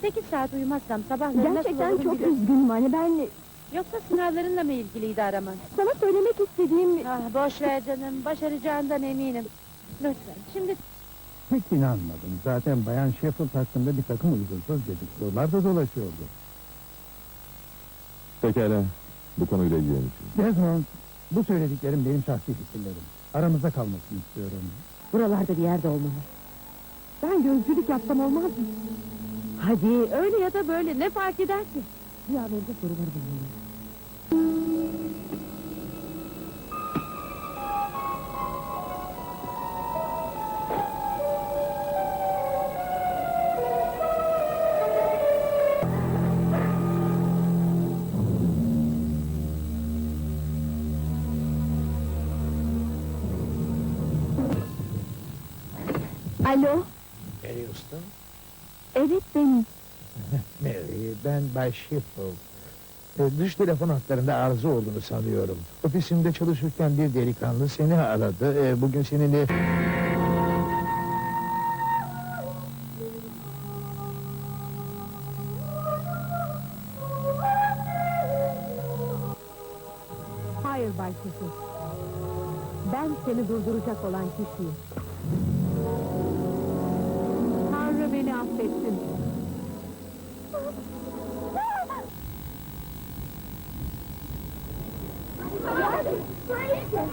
Sekiz saat uyumazsam sabahları nasıl Gerçekten olurum çok bilirim. üzgünüm anne. Ben Yoksa sınavlarınla mı ilgiliydi araman? sana söylemek istediğim... Ah boş ver canım, başaracağından eminim. Lütfen, şimdi Pek inanmadım. Zaten Bayan Sheffield hakkında bir takım uygunsuz dedikodular da dolaşıyordu. Pekala, bu konuyla ilgileneceğim. Desmond, bu söylediklerim benim şahsi fikirlerim. Aramızda kalmasını istiyorum. Buralarda bir yerde olmalı. Ben gözcülük yapsam olmaz mı? Hadi öyle ya da böyle ne fark eder ki? Bir an önce soruları bulmalıyım. Alo, Mary Houston. Evet benim. Mary, ben Bay Sheffield. Ee, dış telefon hatlarında arıza olduğunu sanıyorum. Ofisimde çalışırken bir delikanlı seni aradı. Ee, bugün seninle... Hayır Bay Şefik. Ben seni durduracak olan kişiyim. поедем.